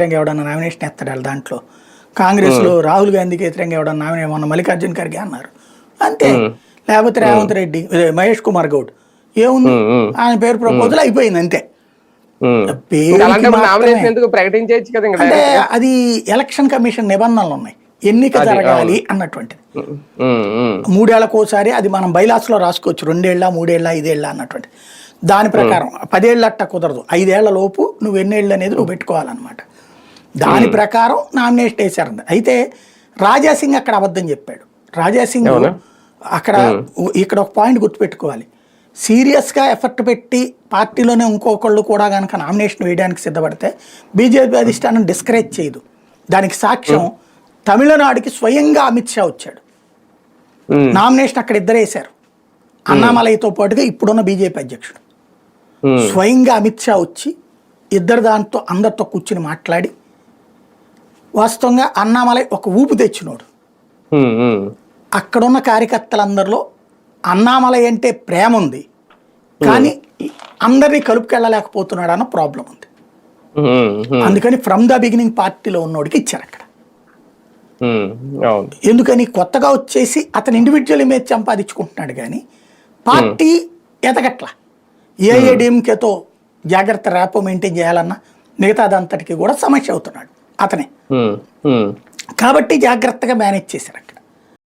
వ్యతిరేకంగా ఎవడన్నా నామినేషన్ ఎత్తాడు దాంట్లో. కాంగ్రెస్లో రాహుల్ గాంధీకి వ్యతిరేకంగా ఎవడన్నా నామినేషన్ మొన్న మల్లికార్జున ఖర్గే అన్నారు. అంతే. లేకపోతే రేవంత్ రెడ్డి మహేష్ కుమార్ గౌడ్. ఏముంది? ఆయన పేరు ప్రపోజల్ అయిపోయింది అంతే. అంటే అది ఎలక్షన్ కమిషన్ నిబంధనలు ఉన్నాయి. ఎన్నిక జరగాలి అన్నటువంటిది. ఉమ్, ఉమ్, మూడేళ్ళకు ఒకసారి అది మనం బైలాస్లో రాసుకోవచ్చు. రెండేళ్ళ మూడేళ్ళ ఐదేళ్ళ అన్నటువంటి దాని ప్రకారం పదేళ్ళ అట్ట కుదరదు. ఐదేళ్ళ లోపు నువ్వు ఎన్నేళ్ళు అనేది నువ్వు పెట్టుకోవాలన్నమాట. దాని ప్రకారం నామినేషన్ వేశారు. అయితే రాజాసింగ్ అక్కడ అబద్ధం చెప్పాడు. రాజాసింగ్? అక్కడ ఇక్కడ ఒక పాయింట్ గుర్తుపెట్టుకోవాలి. సీరియస్గా ఎఫర్ట్ పెట్టి పార్టీలోనే ఇంకొకళ్ళు కూడా కనుక నామినేషన్ వేయడానికి సిద్ధపడితే బీజేపీ అధిష్టానం డిస్కరేజ్ చేయదు. దానికి సాక్ష్యం తమిళనాడుకి స్వయంగా అమిత్ షా వచ్చాడు. నామినేషన్ అక్కడ ఇద్దరు వేశారు. అన్నామలయ్యతో పాటుగా ఇప్పుడున్న బీజేపీ అధ్యక్షుడు. స్వయంగా అమిత్ షా వచ్చి ఇద్దరు దాంతో అందరితో కూర్చుని మాట్లాడి వాస్తవంగా అన్నామలై ఒక ఊపు తెచ్చినోడు. అక్కడున్న కార్యకర్తలందరిలో అన్నామలై అంటే ప్రేమ ఉంది. కానీ అందరినీ కలుపుకెళ్ళలేకపోతున్నాడు అన్న ప్రాబ్లం ఉంది. అందుకని ఫ్రమ్ ద బిగినింగ్ పార్టీలో ఉన్నోడికి ఇచ్చారు అక్కడ. ఎందుకని కొత్తగా వచ్చేసి అతను ఇండివిజువల్ ఇమేజ్ సంపాదించుకుంటున్నాడు కానీ పార్టీ ఎదగట్ల. ఏఐడిఎంకేతో జాగ్రత్త ర్యాపో మెయింటైన్ చేయాలన్నా మిగతాదంతటికి కూడా సమస్య అవుతున్నాడు. అతనే. కాబట్టి జాగ్రత్తగా మేనేజ్ చేశారు అక్కడ.